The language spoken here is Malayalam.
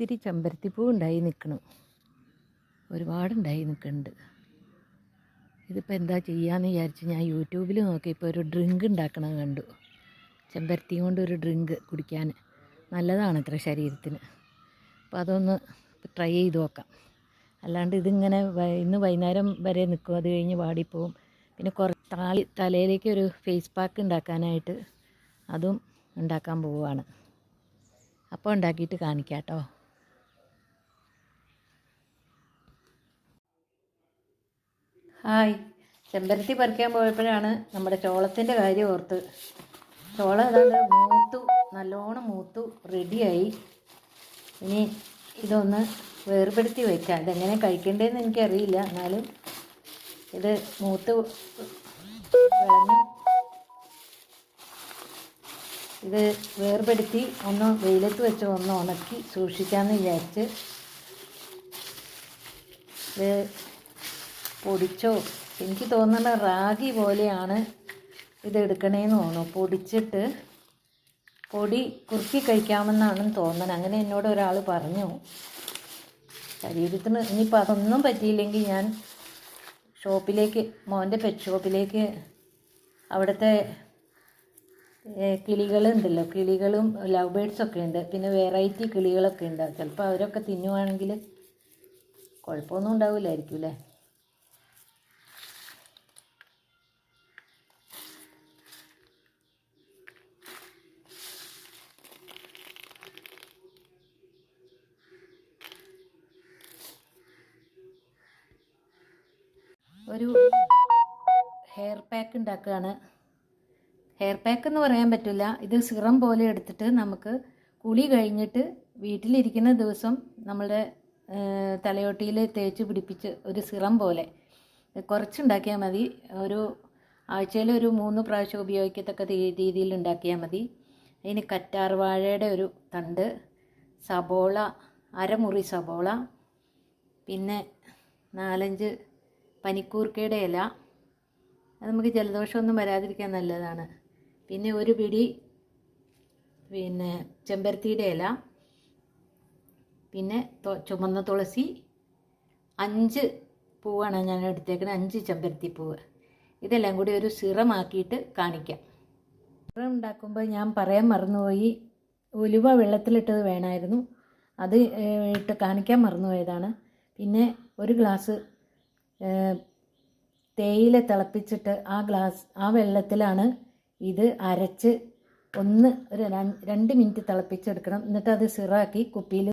ഒത്തിരി ചെമ്പരത്തിപ്പൂ ഉണ്ടായി നിൽക്കണം. ഒരുപാടുണ്ടായി നിൽക്കുന്നുണ്ട് ഇതിപ്പോൾ എന്താ ചെയ്യാന്ന് വിചാരിച്ച് ഞാൻ യൂട്യൂബിൽ നോക്കിയപ്പോൾ ഒരു ഡ്രിങ്ക് ഉണ്ടാക്കണത് കണ്ടു. ചെമ്പരത്തി കൊണ്ട് ഒരു ഡ്രിങ്ക് കുടിക്കാൻ. നല്ലതാണ് അത്ര ശരീരത്തിന്. അപ്പോൾ അതൊന്ന് ട്രൈ ചെയ്ത് നോക്കാം. അല്ലാണ്ട് ഇതിങ്ങനെ ഇന്ന് വൈകുന്നേരം വരെ നിൽക്കും അത് കഴിഞ്ഞ് വാടിപ്പോവും പിന്നെ കുറച്ച് താളി തലയിലേക്ക് ഒരു ഫേസ് പാക്ക് ഉണ്ടാക്കാനായിട്ട് അതും ഉണ്ടാക്കാൻ പോവുകയാണ്. അപ്പോൾ ഉണ്ടാക്കിയിട്ട് കാണിക്കാം കേട്ടോ ഹായ്. ചെമ്പരത്തി പറിക്കാൻ പോയപ്പോഴാണ് നമ്മുടെ ചോളത്തിന്റെ കാര്യം ഓർത്ത്. ചോളം ഏതാണ്ട് മൂത്തു നല്ലോണം മൂത്തു റെഡിയായി ഇനി ഇതൊന്ന് വേർപെടുത്തി വയ്ക്കാം. ഇതെങ്ങനെ കഴിക്കേണ്ടതെന്ന് എനിക്കറിയില്ല. എന്നാലും ഇത് മൂത്ത് വിളഞ്ഞു. ഇത് വേർപെടുത്തി ഒന്ന് വെയിലത്ത് വെച്ച് ഒന്ന് ഉണക്കി സൂക്ഷിക്കാമെന്ന് വിചാരിച്ച് ഇത് പൊടിച്ചോ? എനിക്ക് തോന്നുന്ന റാഗി പോലെയാണ് ഇത് എടുക്കണേന്ന് തോന്നുന്നു. പൊടിച്ചിട്ട് പൊടി കുറുക്കി കഴിക്കാമെന്നാണ് തോന്നണം അങ്ങനെ എന്നോട് ഒരാൾ പറഞ്ഞു. ശരീരത്തിന് ഇനിയിപ്പോൾ അതൊന്നും പറ്റിയില്ലെങ്കിൽ ഞാൻ ഷോപ്പിലേക്ക് മോന്റെ പെറ്റ് ഷോപ്പിലേക്ക് അവിടുത്തെ കിളികളുണ്ടല്ലോ കിളികളും ലവ് ബേഡ്സ് ഒക്കെ ഉണ്ട്. പിന്നെ വെറൈറ്റി കിളികളൊക്കെ ഉണ്ട്. ചിലപ്പോൾ അവരൊക്കെ തിന്നുവാണെങ്കിൽ കുഴപ്പമൊന്നും ഉണ്ടാവില്ലായിരിക്കും അല്ലേ? ഒരു ഹെയർ പാക്ക് ഉണ്ടാക്കുകയാണ്. ഹെയർ പാക്ക് എന്ന് പറയാൻ പറ്റില്ല. ഇത് സിറം പോലെ എടുത്തിട്ട് നമുക്ക് കുളി കഴിഞ്ഞിട്ട് വീട്ടിലിരിക്കുന്ന ദിവസം നമ്മളുടെ തലയോട്ടിയിൽ തേച്ച് പിടിപ്പിച്ച് ഒരു സിറം പോലെ. കുറച്ചുണ്ടാക്കിയാൽ മതി. ഒരു ആഴ്ചയിൽ ഒരു മൂന്ന് പ്രാവശ്യം ഉപയോഗിക്കത്തക്ക രീതിയിൽ ഉണ്ടാക്കിയാൽ മതി. അതിന് കറ്റാർവാഴയുടെ ഒരു തണ്ട് സബോള അരമുറി സബോള പിന്നെ നാലഞ്ച് പനിക്കൂർക്കയുടെ ഇല. അത് നമുക്ക് ജലദോഷമൊന്നും വരാതിരിക്കാൻ നല്ലതാണ്. പിന്നെ ഒരു പിടി പിന്നെ ചെമ്പരത്തിയുടെ ഇല. പിന്നെ ചുമന്ന തുളസി. അഞ്ച് പൂവാണ് ഞാൻ എടുത്തേക്കുന്നത് അഞ്ച് ചെമ്പരത്തി പൂവ്. ഇതെല്ലാം കൂടി ഒരു സിറമാക്കിയിട്ട് കാണിക്കാം. സിറം ഉണ്ടാക്കുമ്പോൾ ഞാൻ പറയാൻ മറന്നുപോയി. ഉലുവ വെള്ളത്തിലിട്ടത് വേണമായിരുന്നു. അത് ഇട്ട് കാണിക്കാൻ മറന്നുപോയതാണ്. പിന്നെ ഒരു ഗ്ലാസ് തേയില തിളപ്പിച്ചിട്ട് ആ ഗ്ലാസ് ആ വെള്ളത്തിലാണ് ഇത് അരച്ച് ഒന്ന് ഒരു രണ്ട് മിനിറ്റ് തിളപ്പിച്ചെടുക്കണം. എന്നിട്ട് അത് സിറാക്കി കുപ്പിയിൽ